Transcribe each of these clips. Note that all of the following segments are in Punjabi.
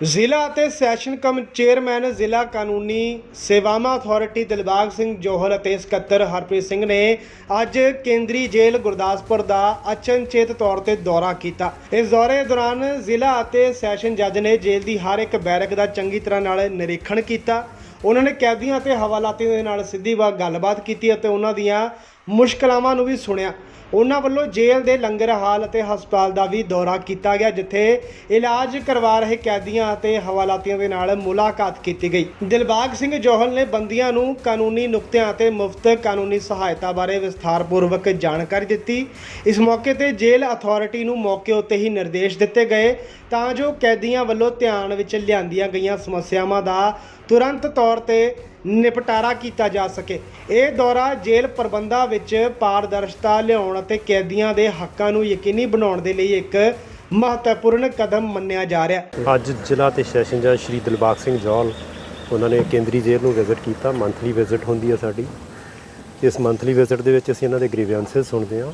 ਜ਼ਿਲ੍ਹਾ ਅਤੇ ਸੈਸ਼ਨ ਕਮ, ਚੇਅਰਮੈਨ ਜ਼ਿਲ੍ਹਾ ਕਾਨੂੰਨੀ ਸੇਵਾਵਾਂ ਅਥਾਰਟੀ ਦਿਲਬਾਗ ਸਿੰਘ ਜੋਹਲ ਅਤੇ ਸਕੱਤਰ ਹਰਪ੍ਰੀਤ ਸਿੰਘ ਨੇ ਅੱਜ ਕੇਂਦਰੀ ਜੇਲ੍ਹ ਗੁਰਦਾਸਪੁਰ ਦਾ ਅਚਨਚੇਤ ਤੌਰ ਤੇ ਦੌਰਾ ਕੀਤਾ। ਇਸ ਦੌਰੇ ਦੌਰਾਨ ਜ਼ਿਲ੍ਹਾ ਅਤੇ ਸੈਸ਼ਨ ਜੱਜ ਨੇ ਜੇਲ੍ਹ ਦੀ ਹਰ ਇੱਕ ਬੈਰਕ ਦਾ ਚੰਗੀ ਤਰ੍ਹਾਂ ਨਾਲ ਨਿਰੀਖਣ ਕੀਤਾ। ਉਹਨਾਂ ਨੇ ਕੈਦੀਆਂ ਅਤੇ ਹਵਾਲਾਤੀਆਂ ਦੇ ਨਾਲ ਸਿੱਧੀ ਵਾ, ਗੱਲਬਾਤ ਕੀਤੀ ਅਤੇ ਉਹਨਾਂ ਦੀਆਂ ਮੁਸ਼ਕਲਾਵਾਂ ਨੂੰ ਵੀ ਸੁਣਿਆ। ਉਹਨਾਂ ਵੱਲੋਂ ਜੇਲ੍ਹ ਦੇ ਲੰਗਰ ਹਾਲ ਅਤੇ ਹਸਪਤਾਲ ਦਾ ਵੀ ਦੌਰਾ ਕੀਤਾ ਗਿਆ, ਜਿੱਥੇ ਇਲਾਜ ਕਰਵਾ ਰਹੇ ਕੈਦੀਆਂ ਅਤੇ ਹਵਾਲਾਤੀਆਂ ਦੇ ਨਾਲ ਮੁਲਾਕਾਤ ਕੀਤੀ ਗਈ। ਦਿਲਬਾਗ ਸਿੰਘ ਜੋਹਲ ਨੇ ਬੰਦੀਆਂ ਨੂੰ ਕਾਨੂੰਨੀ ਨੁਕਤਿਆਂ ਅਤੇ ਮੁਫਤ ਕਾਨੂੰਨੀ ਸਹਾਇਤਾ ਬਾਰੇ ਵਿਸਥਾਰਪੂਰਵਕ ਜਾਣਕਾਰੀ ਦਿੱਤੀ। ਇਸ ਮੌਕੇ ਤੇ ਜੇਲ੍ਹ ਅਥਾਰਟੀ ਨੂੰ ਮੌਕੇ ਉੱਤੇ ਹੀ ਨਿਰਦੇਸ਼ ਦਿੱਤੇ ਗਏ, ਤਾਂ ਜੋ ਕੈਦੀਆਂ ਵੱਲੋਂ ਧਿਆਨ ਵਿੱਚ ਲਿਆਂਦੀਆਂ ਗਈਆਂ ਸਮੱਸਿਆਵਾਂ ਦਾ ਤੁਰੰਤ ਤੌਰ ਤੇ ਨਿਪਟਾਰਾ ਕੀਤਾ ਜਾ ਸਕੇ। ਇਹ ਦੌਰਾ ਜੇਲ੍ਹ ਪ੍ਰਬੰਧਾਂ ਵਿੱਚ ਪਾਰਦਰਸ਼ਤਾ ਲਿਆਉਣ ਅਤੇ ਕੈਦੀਆਂ ਦੇ ਹੱਕਾਂ ਨੂੰ ਯਕੀਨੀ ਬਣਾਉਣ ਦੇ ਲਈ ਇੱਕ ਮਹੱਤਵਪੂਰਨ ਕਦਮ ਮੰਨਿਆ ਜਾ ਰਿਹਾ ਅੱਜ ਜ਼ਿਲ੍ਹਾ ਤੇ ਸੈਸ਼ਨ ਜੱਜ ਸ਼੍ਰੀ ਦਿਲਬਾਗ ਸਿੰਘ ਜੌਲ ਉਹਨਾਂ ਨੇ ਕੇਂਦਰੀ ਜੇਲ੍ਹ ਨੂੰ ਵਿਜ਼ਿਟ ਕੀਤਾ। ਮੰਥਲੀ ਵਿਜ਼ਿਟ ਹੁੰਦੀ ਹੈ ਸਾਡੀ। ਇਸ ਮੰਥਲੀ ਵਿਜ਼ਿਟ ਦੇ ਵਿੱਚ ਅਸੀਂ ਇਹਨਾਂ ਦੇ ਗ੍ਰੀਵੈਂਸਸ ਸੁਣਦੇ ਹਾਂ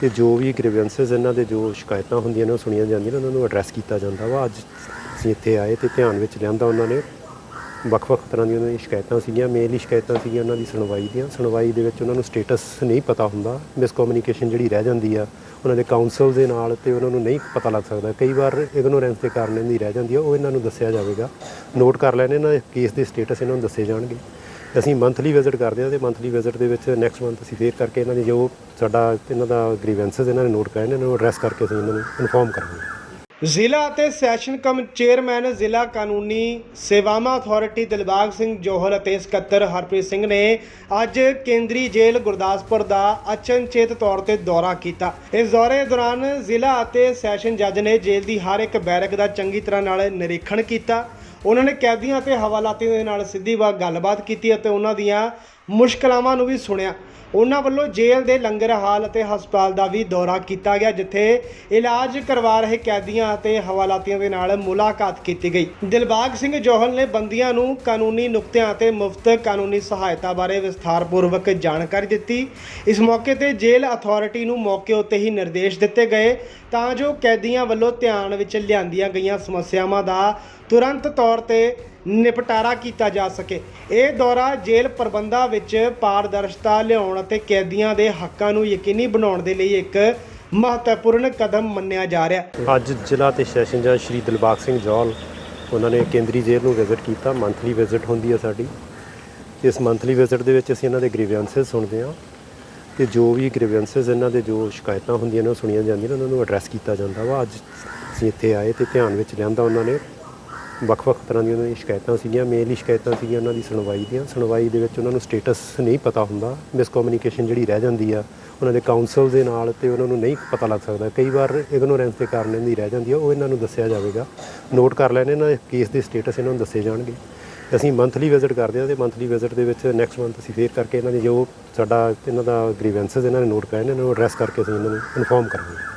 ਤੇ ਜੋ ਵੀ ਗ੍ਰੀਵੈਂਸਸ ਇਹਨਾਂ ਦੇ ਜੋ ਸ਼ਿਕਾਇਤਾਂ ਹੁੰਦੀਆਂ ਨੇ ਉਹ ਸੁਣੀਆਂ ਜਾਂਦੀਆਂ ਨੇ, ਉਹਨਾਂ ਨੂੰ ਐਡਰੈਸ ਕੀਤਾ ਜਾਂਦਾ ਵਾ। ਅੱਜ ਅਸੀਂ ਇੱਥੇ ਆਏ ਤੇ ਧਿਆਨ ਵਿੱਚ ਲਿਆਂਦਾ ਉਹਨਾਂ ਨੇ। ਵੱਖ-ਵੱਖ ਤਰ੍ਹਾਂ ਦੀਆਂ ਉਹਨਾਂ ਦੀਆਂ ਸ਼ਿਕਾਇਤਾਂ ਸੀਗੀਆਂ, ਮੇਨਲੀ ਸ਼ਿਕਾਇਤਾਂ ਸੀਗੀਆਂ ਉਹਨਾਂ ਦੀ ਸੁਣਵਾਈ ਦੀਆਂ। ਸੁਣਵਾਈ ਦੇ ਵਿੱਚ ਉਹਨਾਂ ਨੂੰ ਸਟੇਟਸ ਨਹੀਂ ਪਤਾ ਹੁੰਦਾ ਮਿਸਕਮਿਊਨੀਕੇਸ਼ਨ ਜਿਹੜੀ ਰਹਿ ਜਾਂਦੀ ਆ, ਉਹਨਾਂ ਦੇ ਕਾਉਂਸਲ ਦੇ ਨਾਲ ਤੇ ਉਹਨਾਂ ਨੂੰ ਨਹੀਂ ਪਤਾ ਲੱਗ ਸਕਦਾ। ਕਈ ਵਾਰ ਇਗਨੋਰੈਂਸ ਦੇ ਕਾਰਨ ਇਹਦੀ ਰਹਿ ਜਾਂਦੀ ਆ, ਉਹ ਇਹਨਾਂ ਨੂੰ ਦੱਸਿਆ ਜਾਵੇਗਾ। ਨੋਟ ਕਰ ਲੈਣੇ ਇਹਨਾਂ ਦੇ ਕੇਸ ਦੇ ਸਟੇਟਸ ਇਹਨਾਂ ਨੂੰ ਦੱਸੇ ਜਾਣਗੇ। ਅਸੀਂ ਮੰਥਲੀ ਵਿਜ਼ਿਟ ਕਰਦੇ ਹਾਂ ਤੇ ਮੰਥਲੀ ਵਿਜ਼ਿਟ ਦੇ ਵਿੱਚ ਨੈਕਸਟ ਮੰਥ ਅਸੀਂ ਫੇਰ ਕਰਕੇ ਇਹਨਾਂ ਦੀ ਜੋ ਸਾਡਾ, ਇਹਨਾਂ ਦਾ ਗ੍ਰੀਵੈਂਸਸ ਇਹਨਾਂ ਨੇ ਨੋਟ ਕਰਾਏ ਨੇ, ਇਹਨਾਂ ਨੂੰ ਐਡਰੈਸ ਕਰਕੇ ਅਸੀਂ ਇਹਨਾਂ ਨੂੰ ਇਨਫੋਰਮ ਕਰਾਂਗੇ। ਜ਼ਿਲ੍ਹਾ ਅਤੇ ਸੈਸ਼ਨ ਕਮ, ਚੇਅਰਮੈਨ ਜ਼ਿਲ੍ਹਾ ਕਾਨੂੰਨੀ ਸੇਵਾਵਾਂ ਅਥਾਰਟੀ ਦਿਲਬਾਗ ਸਿੰਘ ਜੋਹਲ ਅਤੇ ਸਕੱਤਰ ਹਰਪ੍ਰੀਤ ਸਿੰਘ ਨੇ ਅੱਜ ਕੇਂਦਰੀ ਜੇਲ੍ਹ ਗੁਰਦਾਸਪੁਰ ਦਾ ਅਚਨਚੇਤ ਤੌਰ ਤੇ ਦੌਰਾ ਕੀਤਾ। ਇਸ ਦੌਰੇ ਦੌਰਾਨ ਜ਼ਿਲ੍ਹਾ ਅਤੇ ਸੈਸ਼ਨ ਜੱਜ ਨੇ ਜੇਲ੍ਹ ਦੀ ਹਰ ਇੱਕ ਬੈਰਕ ਦਾ ਚੰਗੀ ਤਰ੍ਹਾਂ ਨਾਲ ਨਿਰੀਖਣ ਕੀਤਾ। ਉਹਨਾਂ ਨੇ ਕੈਦੀਆਂ ਅਤੇ ਹਵਾਲਾਤੀਆਂ ਦੇ ਨਾਲ ਸਿੱਧੀ ਵਾ, ਗੱਲਬਾਤ ਕੀਤੀ ਅਤੇ ਉਹਨਾਂ ਦੀਆਂ ਮੁਸ਼ਕਲਾਵਾਂ ਨੂੰ ਵੀ ਸੁਣਿਆ। ਉਹਨਾਂ ਵੱਲੋਂ ਜੇਲ੍ਹ ਦੇ ਲੰਗਰ ਹਾਲ ਅਤੇ ਹਸਪਤਾਲ ਦਾ ਵੀ ਦੌਰਾ ਕੀਤਾ ਗਿਆ, ਜਿੱਥੇ ਇਲਾਜ ਕਰਵਾ ਰਹੇ ਕੈਦੀਆਂ ਅਤੇ ਹਵਾਲਾਤੀਆਂ ਦੇ ਨਾਲ ਮੁਲਾਕਾਤ ਕੀਤੀ ਗਈ। ਦਿਲਬਾਗ ਸਿੰਘ ਜੋਹਲ ਨੇ ਬੰਦੀਆਂ ਨੂੰ ਕਾਨੂੰਨੀ ਨੁਕਤਿਆਂ ਅਤੇ ਮੁਫਤ ਕਾਨੂੰਨੀ ਸਹਾਇਤਾ ਬਾਰੇ ਵਿਸਥਾਰਪੂਰਵਕ ਜਾਣਕਾਰੀ ਦਿੱਤੀ। ਇਸ ਮੌਕੇ ਤੇ ਜੇਲ੍ਹ ਅਥਾਰਟੀ ਨੂੰ ਮੌਕੇ ਉੱਤੇ ਹੀ ਨਿਰਦੇਸ਼ ਦਿੱਤੇ ਗਏ, ਤਾਂ ਜੋ ਕੈਦੀਆਂ ਵੱਲੋਂ ਧਿਆਨ ਵਿੱਚ ਲਿਆਂਦੀਆਂ ਗਈਆਂ ਸਮੱਸਿਆਵਾਂ ਦਾ ਤੁਰੰਤ ਤੌਰ ਤੇ ਨਿਪਟਾਰਾ ਕੀਤਾ ਜਾ ਸਕੇ। ਇਹ ਦੌਰਾ ਜੇਲ੍ਹ ਪ੍ਰਬੰਧਾਂ ਵਿੱਚ ਪਾਰਦਰਸ਼ਤਾ ਲਿਆਉਣ ਅਤੇ ਕੈਦੀਆਂ ਦੇ ਹੱਕਾਂ ਨੂੰ ਯਕੀਨੀ ਬਣਾਉਣ ਦੇ ਲਈ ਇੱਕ ਮਹੱਤਵਪੂਰਨ ਕਦਮ ਮੰਨਿਆ ਜਾ ਰਿਹਾ ਅੱਜ ਜ਼ਿਲ੍ਹਾ ਤੇ ਸੈਸ਼ਨ ਜੱਜ ਸ਼੍ਰੀ ਦਿਲਬਾਗ ਸਿੰਘ ਜੌਲ ਉਹਨਾਂ ਨੇ ਕੇਂਦਰੀ ਜੇਲ੍ਹ ਨੂੰ ਵਿਜ਼ਿਟ ਕੀਤਾ। ਮੰਥਲੀ ਵਿਜ਼ਿਟ ਹੁੰਦੀ ਹੈ ਸਾਡੀ। ਇਸ ਮੰਥਲੀ ਵਿਜ਼ਿਟ ਦੇ ਵਿੱਚ ਅਸੀਂ ਇਹਨਾਂ ਦੇ ਗ੍ਰੀਵੈਂਸਸ ਸੁਣਦੇ ਹਾਂ ਤੇ ਜੋ ਵੀ ਗ੍ਰੀਵੈਂਸਸ ਇਹਨਾਂ ਦੇ ਜੋ ਸ਼ਿਕਾਇਤਾਂ ਹੁੰਦੀਆਂ ਨੇ ਉਹ ਸੁਣੀਆਂ ਜਾਂਦੀਆਂ ਨੇ, ਉਹਨਾਂ ਨੂੰ ਐਡਰੈਸ ਕੀਤਾ ਜਾਂਦਾ ਵਾ। ਅੱਜ ਅਸੀਂ ਇੱਥੇ ਆਏ ਤੇ ਧਿਆਨ ਵਿੱਚ ਲਿਆਂਦਾ ਉਹਨਾਂ ਨੇ। ਵੱਖ-ਵੱਖ ਤਰ੍ਹਾਂ ਦੀਆਂ ਉਹਨਾਂ ਦੀਆਂ ਸ਼ਿਕਾਇਤਾਂ ਸੀਗੀਆਂ ਮੇਨਲੀ ਸ਼ਿਕਾਇਤਾਂ ਸੀਗੀਆਂ ਉਹਨਾਂ ਦੀ ਸੁਣਵਾਈ ਦੀਆਂ। ਸੁਣਵਾਈ ਦੇ ਵਿੱਚ ਉਹਨਾਂ ਨੂੰ ਸਟੇਟਸ ਨਹੀਂ ਪਤਾ ਹੁੰਦਾ ਮਿਸਕਮਿਊਨੀਕੇਸ਼ਨ ਜਿਹੜੀ ਰਹਿ ਜਾਂਦੀ ਆ, ਉਹਨਾਂ ਦੇ ਕਾਉਂਸਲ ਦੇ ਨਾਲ ਤੇ ਉਹਨਾਂ ਨੂੰ ਨਹੀਂ ਪਤਾ ਲੱਗ ਸਕਦਾ। ਕਈ ਵਾਰ ਇਗਨੋਰੈਂਸ ਦੇ ਕਾਰਨ ਇਹਦੀ ਰਹਿ ਜਾਂਦੀ ਆ, ਉਹ ਇਹਨਾਂ ਨੂੰ ਦੱਸਿਆ ਜਾਵੇਗਾ। ਨੋਟ ਕਰ ਲੈਣੇ ਇਹਨਾਂ ਦੇ ਕੇਸ ਦੇ ਸਟੇਟਸ ਇਹਨਾਂ ਨੂੰ ਦੱਸੇ ਜਾਣਗੇ। ਅਸੀਂ ਮੰਥਲੀ ਵਿਜ਼ਿਟ ਕਰਦੇ ਹਾਂ ਤੇ ਮੰਥਲੀ ਵਿਜ਼ਿਟ ਦੇ ਵਿੱਚ ਨੈਕਸਟ ਮੰਥ ਅਸੀਂ ਫੇਰ ਕਰਕੇ ਇਹਨਾਂ ਦੀ ਜੋ ਸਾਡਾ, ਇਹਨਾਂ ਦਾ ਗ੍ਰੀਵੈਂਸਸ ਇਹਨਾਂ ਨੇ ਨੋਟ ਕਰਾਏ ਨੇ, ਇਹਨਾਂ ਨੂੰ ਐਡਰੈਸ ਕਰਕੇ ਅਸੀਂ ਇਹਨਾਂ ਨੂੰ ਇਨਫੋਰਮ ਕਰਾਂਗੇ।